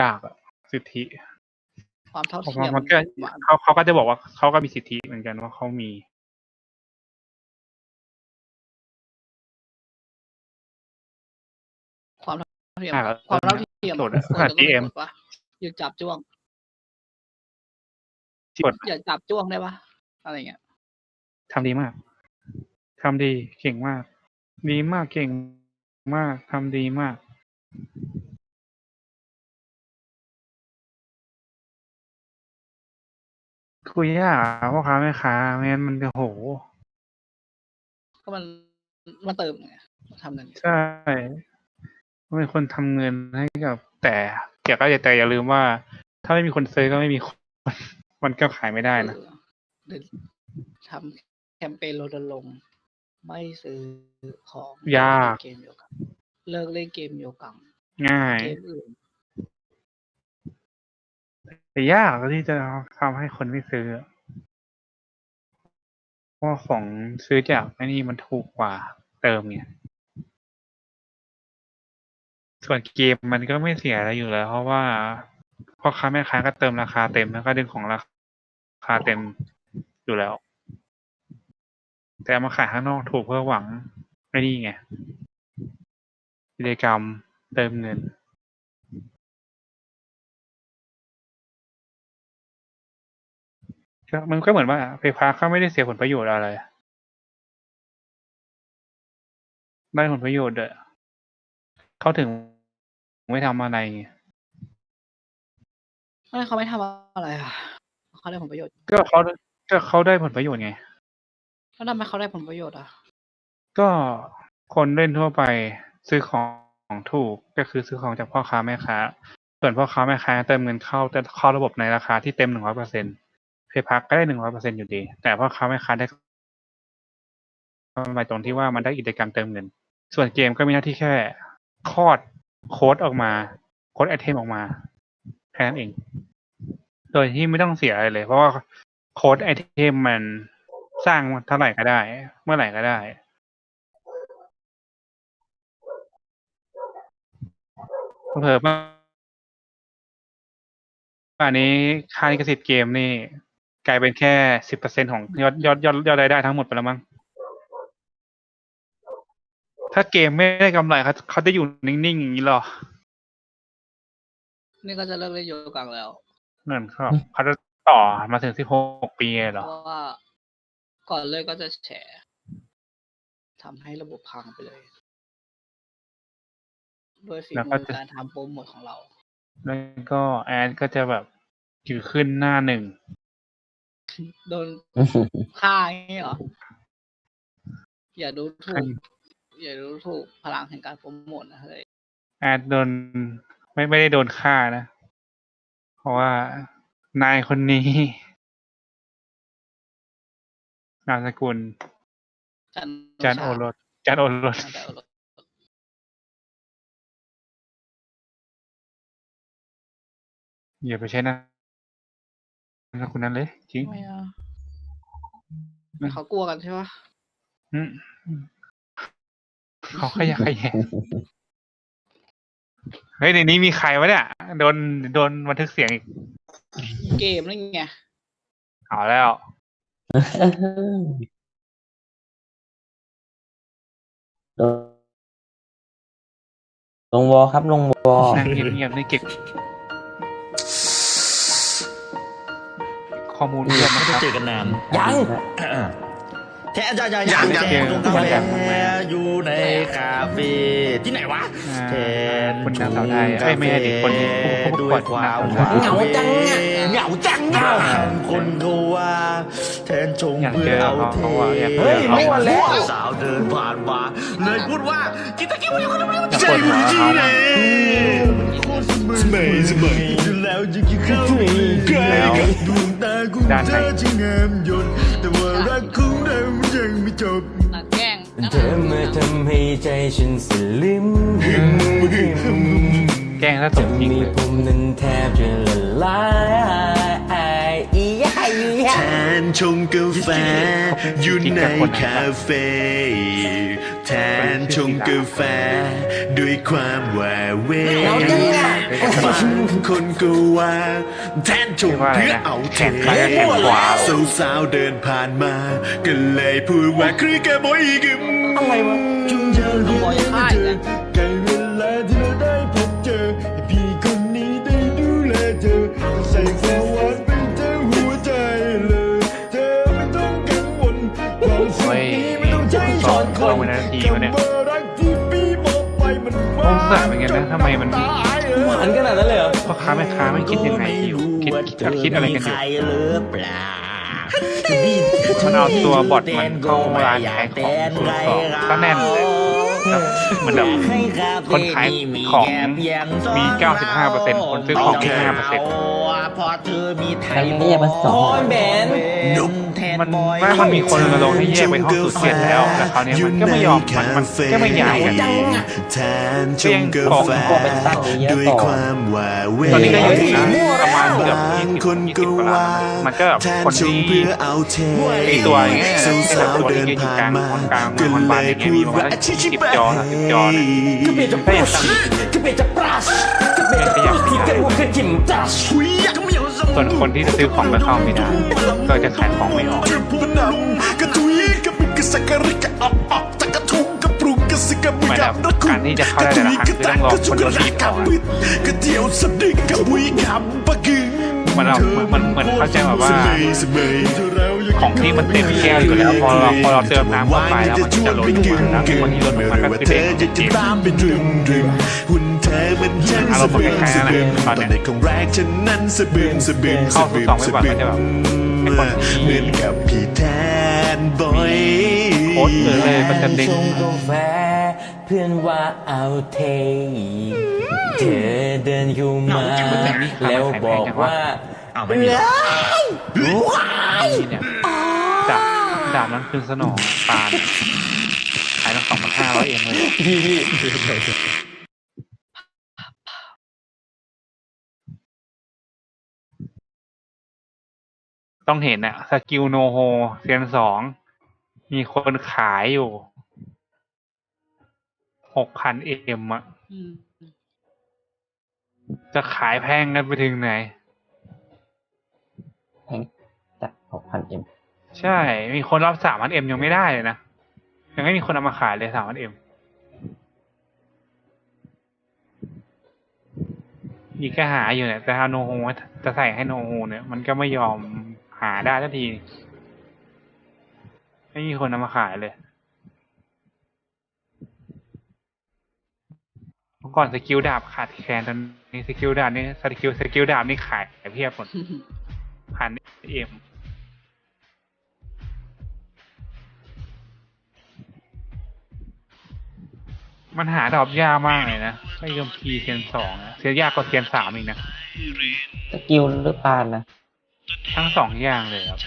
ยากอะสิทธิความเท่าเพราะเทียว่ามมันก็มันเขาเขาก็จะบอกว่าเขาก็มีสิทธิเหมือนกันว่าเขามีความเท่าเทียมอ่าความเท่าเทียมโจทย์อะควรจะต้อง GM กฎปะอย่าจับจ้วงกดอย่าจับจ้วงได้ปะอะไรเงี้ยทำดีมากทำดีเก่งมาก ดีมากเก่งมากทำดีมาก คุยยากอะพ่อค้าแม่ค้าไม่งั้นมันจะโห ก็มันมาเติมไงมาทำเงินใช่เป็นคนทำเงินให้กับแต่เกี่ยวก็อย่าแต่อย่าลืมว่า ถ้าไม่มีคนซื้อก็ไม่มีคน มันก็ขายไม่ได้นะเออหรือทำแคมเปญรณรงค์ไม่ซื้อของยาก เกมโยกังเลิกเล่นเกมโยกังง่าย เกมอื่น แต่ยากที่จะทำให้คนไม่ซื้อเพราะของซื้อจากไอ้นี่มันถูกกว่าเติมไงส่วนเกมมันก็ไม่เสียอะไรอยู่แล้ว เพราะว่าพ่อค้าแม่ค้าก็เติมราคาเต็มแล้วก็ดึงของราคาเต็มอยู่แล้ว แต่มาขายข้างนอกถูกเพื่อหวังไม่นี่ไงกิจกรรมเติมเงิน ก็มันก็เหมือนว่าไฟฟ้าเขาไม่ได้เสียผลประโยชน์อะไร ได้ผลประโยชน์เด้อเขาถึงไม่ทำอะไรไงไม่เขาไม่ทำอะไรอะเขาได้ผลประโยชน์ก็เขาก็เขาได้ผลประโยชน์ไง แล้วทำไมเขาได้ผลประโยชน์อะ ก็คนเล่นทั่วไปซื้อของถูกก็คือซื้อของจากพ่อค้าแม่ค้า ส่วนพ่อค้าแม่ค้าเติมเงินเข้าแต่เข้าระบบในราคาที่เต็มหนึ่งร้อยเปอร์เซ็นต์ เพย์พักก็ได้หนึ่งร้อยเปอร์เซ็นอยู่ดี แต่พ่อค้าแม่ค้าได้กำไรตรงที่ว่ามันได้กิจกรรมเติมเงิน ส่วนเกมก็มีหน้าที่แค่คอดโค้ดออกมา โค้ดไอเทมออกมาแค่นั้นเอง โดยที่ไม่ต้องเสียอะไรเลย เพราะว่าโค้ดไอเทมมันสร้างเท่าไหร่ก็ได้ เมื่อไหร่ก็ได้เพิ่มอันนี้ค่าลิขสิทธิ์เกมนี่ กลายเป็นแค่สิบเปอร์เซ็นของยอดยอดยอดยอดรายได้ทั้งหมดไปแล้วมั้ง ถ้าเกมไม่ได้กำไรเขาเขาจะอยู่นิ่งๆอย่างนี้หรอ นี่ก็จะเลิกเล่นโยกังแล้วเงินเขาเขาจะต่อมาถึงสิบหกปีเลยเหรอ เพราะว่า ก่อนเลิกก็จะแฉทำให้ระบบพังไปเลยโดยฝีแล้วก็มือจะการทำโปรโมทของเรา แล้วก็แอดก็จะแบบอยู่ขึ้นหน้าหนึ่ง โดนฆ่าอย่างนี้เหรอ อย่าดูถูก อย่าดูถูกพลังแห่งการโปรโมทนะเฮ้ยแอดโดนไม่ไม่ได้โดนฆ่านะ เพราะว่านายคนนี้ นามสกุล จันจันโอรสจันโอรส จันโอรสอย่าไปใช้นามสกุลนั้นเลยจริงไม่เอาแต่เขากลัวกันใช่ปะอืมเขาขยะแขยะเฮ้ยในนี้มีใครวะเนี่ยโดนโดนบันทึกเสียงอีกเกมนี่ไงเอาแล้วลงลงวอครับลงวอนั่งเงียบๆนี่เก็บ ข้อมูลเยี่ยมไม่นะคได้รับ เจอกันนานยัง แท้จะจะยัยังงยัง แท้ตรงกาแฟยังยัง อยู่ในคาเฟ่ที่ไหนวะอ่าแทนคุณนางสาวไทยเอ้ยไม่ใช่ดิคนที่ผู้ผู้ประกวดด้วยความนางสาวไทย เหงาจังอะเหงาจังอะ คนเขาว่าแทนชงอยากเพื่เจออเอาเขาเทเขาว่าอยากเจอ เฮ้ยเขาไม่วันแล้ว สาวเดินผ่านมาเลยพูดว่ากินตะกี้วันนี้คนนี้อยากปวดหัวเขาอะสมัยสมัยแล้วจะกินข้าวใกล้กับดวงตาของด้านเธไหนอที่งามยนต์แต่ว่ารักของเรามันยังไม่จบนักแกล้งเธอมาทำให้ใจฉันสลิมแกล้งถ้าสจะมจริงมีเลยผมนั้นแทบจะละลายอียายแทนชงกาแฟอยู่ในคาเฟ่ แทนชงกาแฟ ด้วยความแหววเวบางคนก็ว่าแทนชงเพื่อเอาเทแขนซ้ายกับแขนขวาสาวๆเดินผ่านมา ก็เลยพูดว่าครีแกบอยกิมอะไรวะจงอย่าลืมบอยค่ายนะ งสัยเหมือนกันนะทำไมมันหวานขนาดนั้นเลยเหรอพ่อค้าแม่ค้าไม่คิดยังไงอยู่คิดคิดคิดอะไรกันอยู่หรือเปล่ามันเอาตัวบอทมันเข้าร้านขายของซื้อของก็แน่นเลยแล้วเหมือนแบบคนขายของมี 95%คนซื้อของมี5% พอเธอมีไทมัยนไม่แยกเป็นสองโอ้ยแบนนุ่มแทนมันบอยไม่มันมีคนรณรงค์ให้แยกไปห้องสุดเขตแล้วแต่คราวนี้มันก็ไม่ยอมมันมันก็ไม่ย้ายกันแทนชงกาแฟก็เป็นตั้งเยอะด้วยต่อความหวาเวตอนนี้ก็เยอะอยู่นะประมาณเกือบบาง20คนก็20กว่าล้าว่านมันก็แบบแทนคนชงที่เพื่อเอาเทไอ้ตัวอย่างเงี้ยสาวๆเดินผ่านมากลางๆก็คนเลบ้านยอย่างเงี้ยพูมีดประมาว่าณ20จอ30จอเนี่ยกระเบียจะปรัชกระเบียจะปรัชกระเบียจะปรัชพี่กันว่าคือจิมจัช ส่วนคนที่ซื้อของไปเข้าไม่ได้ ก็จะขายของไม่ออกผู้นำกระทุยกระปิกระสักกระริกระออกอกจากระทุงกระปรุงกระสิกระบุเหมือนแบบการที่จะเข้าได้แต่ละครั้งคือต้องรอคนโดนบีบก่อนกระเดียวสะดึกกระบุยคำปะกึ่งมือนเรามือนมือนเข้าใจแบบว่า ของที่มันเต็มแก้วอยู่แล้ว พอเราพอเราเติมน้ำเข้าไปแล้วมันจะล้นลงมาแล้วคนที่ล้นลงมาก็คือเด็กจะจะตามไปดรึมดรึมหุ่นเธอมันช่างสะบึมสะบึมตอนในของแรกฉันนั้นสะบึมสะบึมสะบึมสะบึมเหมือนกับพี่แทนบอยโค้ดเลยมันจะเด้งชงกเพื่อนว่าเอาเทเธอเดินเข้ามาแล้วบอกว่าเอาไม่มีหรอกนี่เนี่ย ดาบนั้นคือสนองปานขายตั้งสองพันห้าร้อยเองเลยพี่พี่ต้องเห็นอะสกิลโนโฮเซียนสองมีคนขายอยู่หกพันเอ็มอะจะขายแพงกันไปถึงไหนแพงจากหกพันเอ็ม ใช่ มีคนรับสามพันเอ็มยังไม่ได้เลยนะ ยังไม่มีคนเอามาขายเลยสามพันเอ็มมีก็หาอยู่เนี่ย แต่ถ้าโนโฮจะใส่ให้โนโฮเนี่ย มันก็ไม่ยอมหาได้สักที ไม่มีคนเอามาขายเลยเมื่อก่อนสกิลดาบขาดแคลนตอนนี้สกิลดาบนี่สกิลสกิลดาบนี่ขายเพียบหมดพันเอ็ม มันหาดอกยากมากเลยนะไอ้ยมพีเซียนสองอะเซียนยากกว่าเซียนสามอีกนะ สกิลหรือปานนะ ทั้งสองอย่างเลยครับ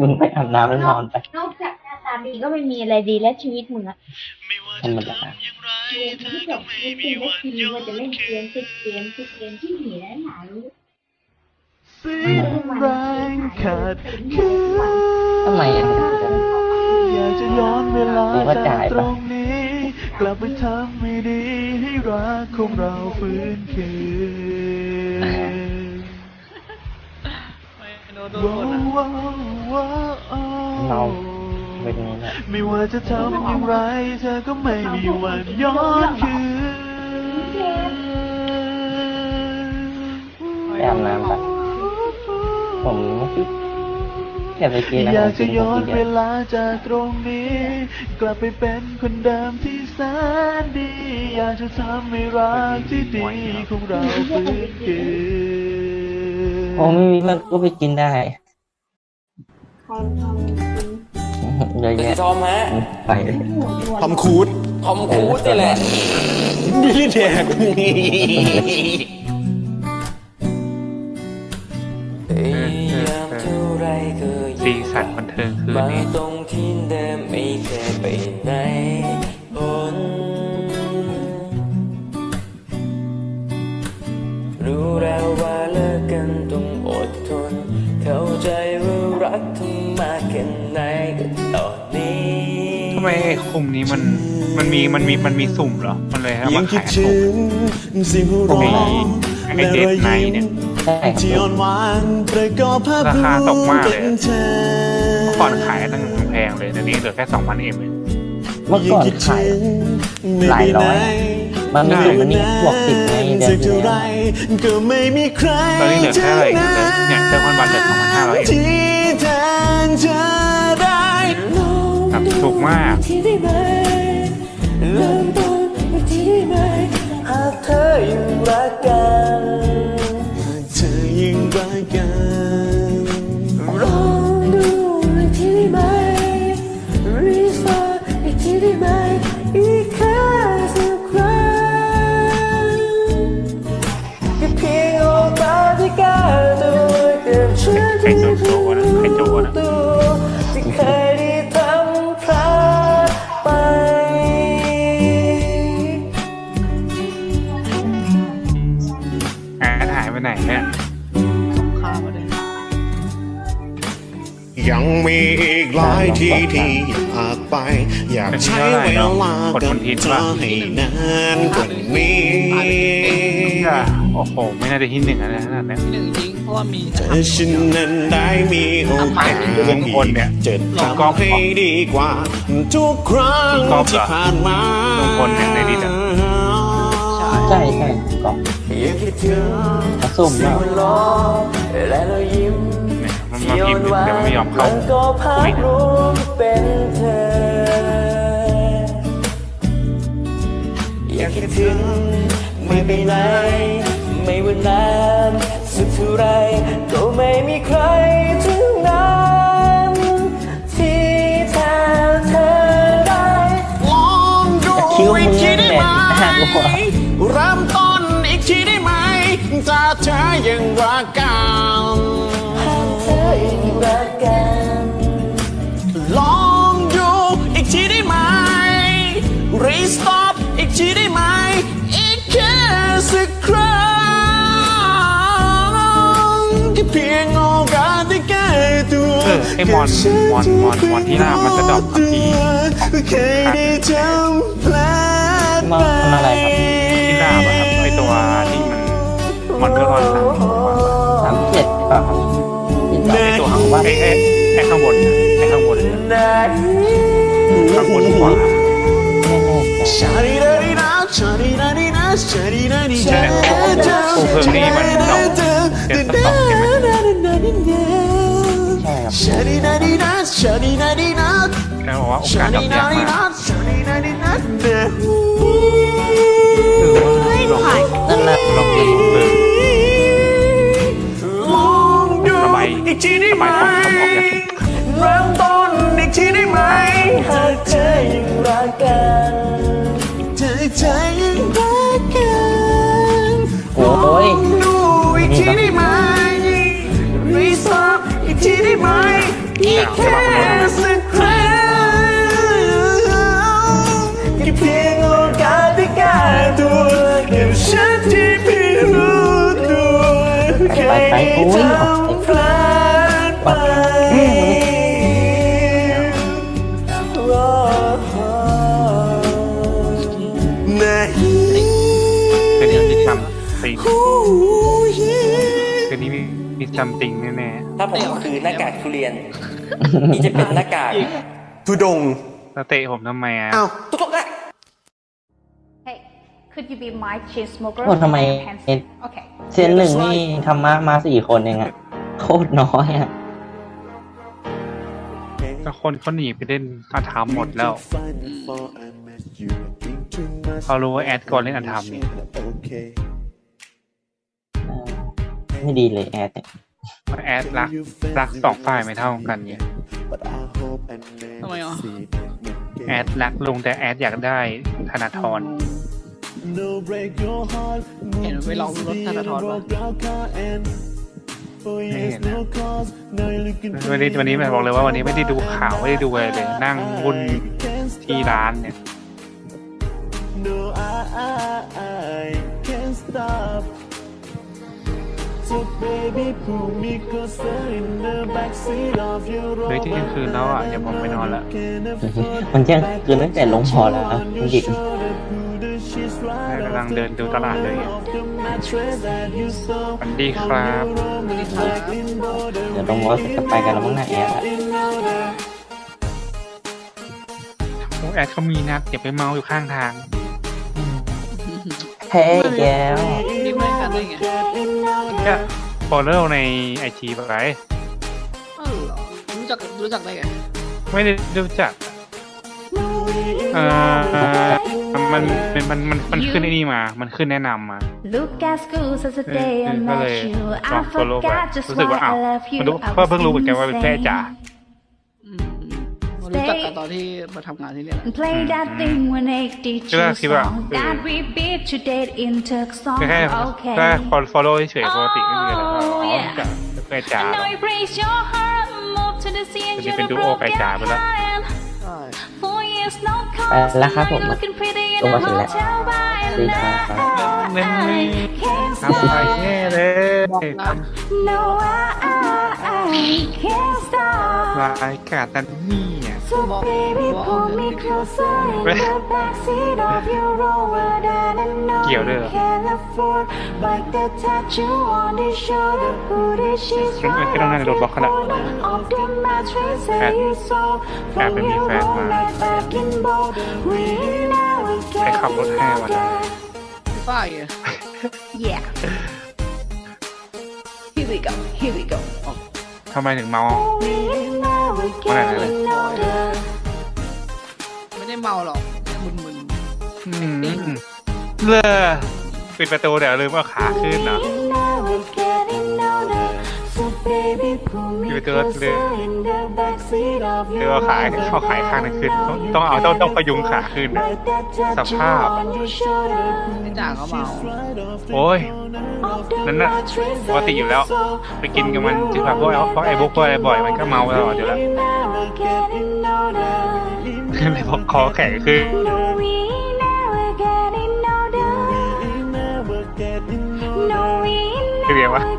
มึงไปอาบน้ำแล้วนอนไป นอกจากหน้าตาดีก็ไม่มีอะไรดีและชีวิตมึงอะธรรมดาเกมที่จบไม่ตีไม่ทีว่าจะเล่นเกมติดเกมติดเกมที่หนีและหนารู้แรงขาดแค่ทำไมอะอยากจะย้อนเวลาหรือว่าจาจ่ากยตปะรงนี้ กลับไปทำให้ดีให้รักของเราฟื้นคืนไม่ โดนโดนหมดอะเมาเป็นไงเนี่ยไม่ว่าจะทำอย่างไรเธอก็ไม่มีวันย้อนคืนไปอบน้ำไปผมอยากจะย้อนเวลาจากตรงนี้ กลับไปเป็นคนเดิมที่แสนดี อยากจะทำให้รักที่ดีของเราฟื้นคืน โอ้ไม่มีมันก็ไปกินได้ใครทำจริงเยอะแยะทอมฮะไปเลยหัวหัวทำคูดทอมครูซนี่แหละบิลลี่แดกพยายามเท่าไรก็สียิ่งสันบันเทิงคืนมานี้ ไมไอ้คุมนี้มันมันมีมันมีมันมีสุ่มเหรอ มันเลยให้ยัมางคิขาดยถึถูกงเสิ่งหัวเราะไอ้เดทไนท์เนี่ยใช่ครับที่อ่อนหวานประกอบภาพราคาตกมากเลย เป็นเธอเมื่อก่อนขายตั้งแพงเลยเดี๋ยวนี้เหลือแค่สองพันเอ็มเอง เมื่อก่อนขาย หลายร้อยมันมีสุ่มอันนี้บวกสิบในเดือนที่แล้ว ก็ไม่มีใครตอนนี้เหลือแค่อะไรอีกเหลือเนี่ยเติมพันบาทเหลือสองพันห้าร้อยเอ็มที่แทนเธอได้ครับ ถูกมากเริ่มต้นอีกทีได้ไหมหากเธอยังรักกันเธอยังรักกัน ไป อยากใช้เวลากับเธอให้นานกว่านี้อะโอ้โห ไม่น่าจะที่หนึ่งอะไรขนาดเนี้ยที่หนึ่งจริงเพราะว่ามีเธอฉันนั้นได้มีโอกาสเรื่องคนเนี่ยจะทำให้ดีกว่า ทุกครั้งกอล์ฟเหรอที่ผ่านมาเรื่องคนเนี่ยในดินอะใช่ใช่กล่องอย่าคิดถึงผสมสิ่แล้งวมันล้อและเรายิ้มเนี่ยมันมาพิมพ์แต่มันไม่ยอมเข้ามันก็ภาพรวมเป็นเออย่าคิดถึงไม่ไปไหนไม่ว่านานสักเท่าไรก็ไม่มีใครถึงนั้นที่แทนเธอได้ลองดูอีกทีได้ไหมเริ่มต้นอีกทีได้ไหมถ้าเธอยังรักกันหากเธอยังรักกัน ออไอ้มอนมอนมอนมอนที่หน้ามันจะดรอปทันทีเคยได้ทำพลามอนอะไรครับที่หน้าอะครับไอตัวที่มันมันก็ร้อยสามสิบกสามเจ็ดป่ะครับไอตัวข้างบนไอไอไอข้างบนนะไอข้างบนข้างบนขวาไม่แน่ใจชาดีดาดีนาชาดีดาดีนาชาดีดาดีใช่ไหมโอ้เพิ่งนี่มันดอกเจ็ดสต็อกใช่ไหม แล้วบอกว่าโอชากาสดรดีอปากดายดีมากนาชาดีดาดีนาเด้อเออว่าลองนั่นแหละลองดูเออลองดูระบายอีกทีได้ไหมบามคำออกจากเริ่มต้นอีกทีได้ไหมหากเธอยังรักกันเธอใจยังรักามจะมาคนโน้นทำไมสักครั้งแค่เพียงโอกาสได้แก้ตัวกับฉันที่ไม่รู้ตัวแค่ทำพลาดไปรอไหนคืนนี้มีซัมติงคืนนี้มีซัมติงแน่ถ้าผมคือหน้ากากทุเรียน นี่จะเป็นหน้ากากทุดงๆแล้วเตะผมทำไมอะอ้าว Hey, could you be my chain smoker? โอ้ทำไม Hands- Okay. เซนหนึ่งนี่ธรรมะมาสี่คนเองอะโคตรน้อยอะก็คนเขาหนีไปเล่นอาธรรมหมดแล้ว เขารู้ว่าแอดก่อนเล่นอาธรรมนี่ไม่ดีเลยแอดเนี่ย แอดรักรักสองฝ่ายไม่เท่ากันเนี่ยทำไมอะแอดรักลงแต่แอดอยากได้ธนาธรเห็นไปลองรถธนาธรป่ะไม่เห็นนะวันนี้วันนี้แบบบอกเลยว่าวันนี้ไม่ได้ดูข่าวไม่ได้ดูอะไรเลยนั่งวุ่นที่ร้านเนี่ย No, I, I, I can't stop. So baby, pull me closer in the backseat of your เฮ้ยเที่ยงคืนแล้วอะอย่าผมไปนอนละ มันเที่ยงคืนตั้งแต่ลงพอแล้วนะคุณหยิบกำลังเดินดูตลาดเลยสวัสดีครับ เดี๋ยวลงรถจะไปกันแล้วมั้งนะแอดอะโอ้แอดเขามีนัดอย่าไปเมาอยู่ข้างทาง เฮ้ยแก้วนี่ไม่กันได้ไง ก็ฟอลโล่ในไอจีไปเออเหรอรู้จักรู้จักได้ไงไม่ได้รู้จักเอ่อมันมันมันมันมันขึ้นไอ้นี่มา มันขึ้นแนะนำมา Look at school since the day I ก็เลย met you. ลอง I ฟอลโล่ไป forgot just รู้สึก why ว่าอ้าว I left you. มันรู้ I ก็เพิ่งรู้เหมือนกันว่า was เป็นแพร่จ๋า รู้จักกันตอนที่มาทำงานที่นี่แหละ And play that thing when 82คิดว่าคิดว่า song เออ that we beat to date in Turk song. แค่ Okay. แค่ฟอลโล่เฉยๆปกติไม่มีอะไรก็อ๋อ Oh, yeah. จากแพร่จ๋า I เหร know อ you praise your heart, move to the sea and จะ you're เป็น a ดูโอไก่ broken จ๋าไปแล้ว heart. ใช่ Four years no ไป calls, แล้วครับผม tonight looking pretty in ลง a มาถึงแล้ว hotel by สวัสดีครับ เล่น night. Can't ทำไป stop. แน่เลยบอกนะ No, I, I, I can't stop. รายการนั้นนี่อะ So baby, pull me closer in Wait. the backseat of your Rover that I know เกี่ยวด้วย you เหรอ can afford. Like the tattoo on his shoulder, booty she's มันไม่ต้องนั่งในรถบล็อกขนาด of the mattress แอบ that you saw แอบ from ไปมี your แฟนมา room back in bold. We never ไป get ขับรถให้วันนั้น ฝ้ายไง Yeah. Here we go, here we go. ทำไมถึงเมา We never Wala na getting older. ไม่ได้เมาหรอกแค่มึนอืมเลอปิดประตูเดี๋ยวลืมเอาขาขึ้นเนาะ We closer in the backseat of เดี๋ยว your เอาขาเข้าขาอีกข้างหนึงขึ้นต้องต้องเอาต้องต้องพยุงขาขึ้นนะ Like that tattoo สภาพ on your shoulder. ๆไม่จ่าก็เมาโอ้ย Of the นั่นน่ะ mattress ปกติอยู่แล้ว ไปกินกับมันที่แบบพวกไอ้พวกไอ้บุ๊กพวกอะไรบ่อยมันก็เมาตลอดอยู่แล้ว We never getting older. เลยบอกคอแข็งขึ้น No, we never getting older. No, we คือเรียกว่า never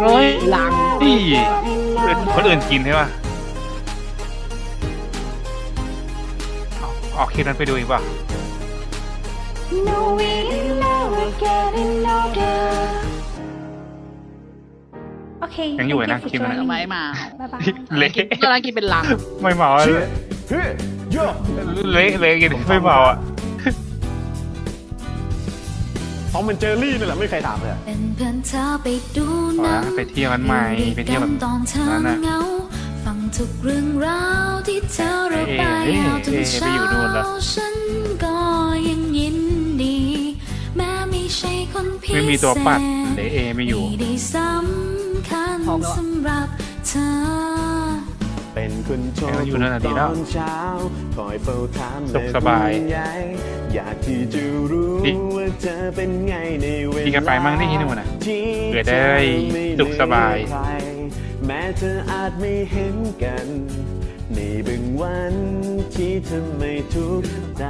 โอ้ยหลังนี่คนอื่นกินใช่ป่ะเอาออกคลิปนั้นไปดูอีกป่ะ No, we never getting older. Okay. ยังอยู่ thank นะ for คลิปนั้น joining ไม่เมา Bye bye. เละตอนนั้นกินเป็นลัง ไม่เมาอะเละ เละกินไม่เมาอะ องเป็นเจอรี่นี่แหละไม่มีใครถามเลยอะ เป็นเพื่อนเธอไปดูขอหนันะงไปเที่ยวมันใหม่ไปเที่ยวแบบตอนเธอนั้นน่ะเหงาฟังทุกเรื่องราวที่เธอระบายเอ๊ะยาวจนเอ๊ะไปเช้าอยู่นู่นแล้วฉันก็ยังยินดี แม้ไม่ใช่คนพิเศษ ไม่มีตัวปัดเดยวเอไม่อยู่ ไม่ได้สำำคัญพร้อมแล้วอะสำหรับเธอ เป็นคนโชให้ว์มันอยู่นั่นน่ะดีตแล้วอนเช้าคอยเฝ้าถามสุขสบายและห่วงใอยากที่จะรู้ดีว่าเธอเป็นไงในเวลาดีกันไปมั่งนี่ที่นู่นน่ะที่เผื่อได้สุขสบายใครแม้เธออาจไม่เห็นกันในบางวันที่เธอไม่ทุกข์ใจ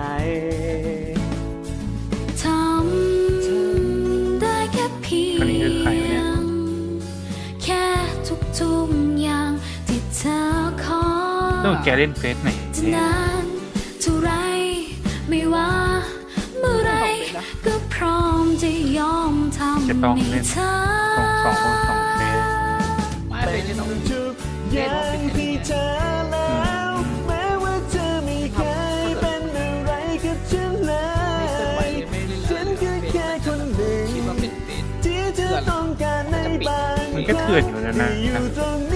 แกเล่นเฟซไหนจะนานเท่าไรไม่ว่าเมื่อไรก็พร้อมจะยอมทำจะต้องเล่นสองสองคนสองเฟซไม่เป็นที่ต้องทุกอย่างที่เธอแล้วแม้ว่าเธอไม่เคยเป็นอะไรกับฉันเลยฉันก็แค่คนหนึ่งที่เธอต้องการในบางมันก็เถื่อนอยู่แล้วนะ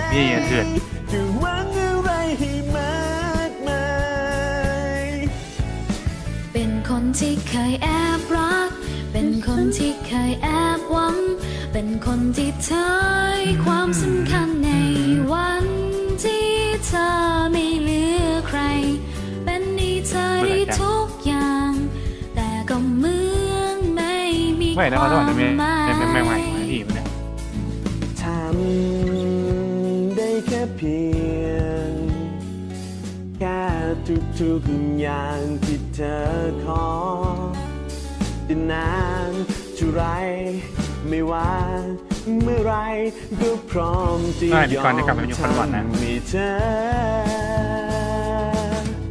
นเห็นพี่อะเถื่อนจะหวังอะไรให้มากมายเป็นคนที่เคยแอบรัก เป็นคนที่เคยแอบหวัง เป็นคนที่เธอให้ความสำคัญในวันที่เธอไม่เหลือใคร เป็นให้เธอได้ทุกอย่าง แต่ก็เหมือนไม่มีไม่คแล้ววาเขาจะบอกมจะไม่ หมายไม่ไม่ใหม่ของพี่มันเนี่ย ทุกๆอย่างที่เธอขอจะนานเท่าไรไม่ว่าเมื่อไรก็พร้อมที่ได้มียอก่อนมจะกลับไปอยู่คนหวานนะทำให้เธอ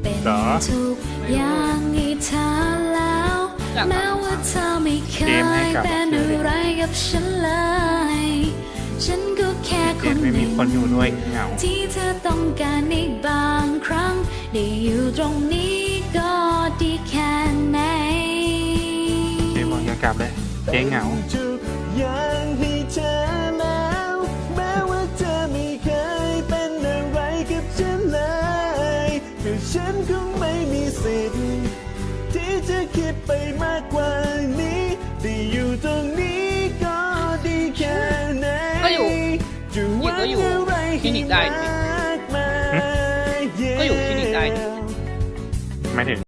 เป็นเหรอ ทุกอย่างให้เธอแล้วอยากแม้ว่าเธอไม่เคเกมให้ยกลับเป็นเชื่อดิอะไรกับฉันเลย ฉันก็แค่คเห็นนไม่หมีนึ่งคนอยู่ด้วยเหงาที่เธอต้องการในบางครั้ง ได้อยู่ตรงนี้ก็ดีแค่ไหนเจ๊บอกอย่ากลับเลยเจ๊เหงา ได้ ให้มากมาย ก็อยู่คลินิกได้ ไม่ถึง